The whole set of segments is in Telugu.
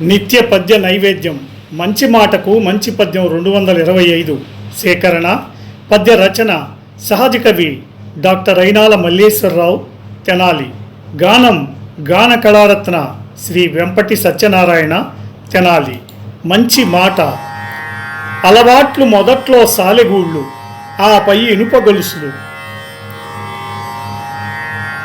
నిత్య పద్య నైవేద్యం. మంచి మాటకు మంచి పద్యం రెండు వందల ఇరవై ఐదు. సేకరణ. పద్య రచన. సహజ కవి డాక్టర్ అయినాల మల్లేశ్వరరావు తెనాలి. గానం. గాన కళారత్న శ్రీ వెంపటి సత్యనారాయణ తెనాలి. మంచి మాట. అలవాట్లు మొదట్లో సాలెగూళ్ళు. ఆపై ఇనుప గొలుసులు.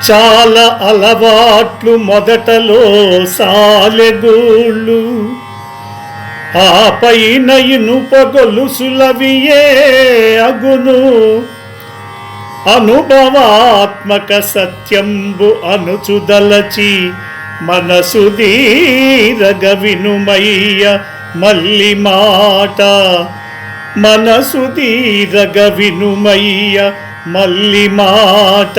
చాలా అలవాట్లు మొదటలో సాలెగూళ్ళు. ఆ పైన ఇనుప గొలుసులవియే అగును. అనుభవాత్మక సత్యంబు అనుచుదలచి మనసు దీరగ వినుమయ్య మల్లి మాట. మనసు దీరగ వినుమయ్య మల్లి మాట.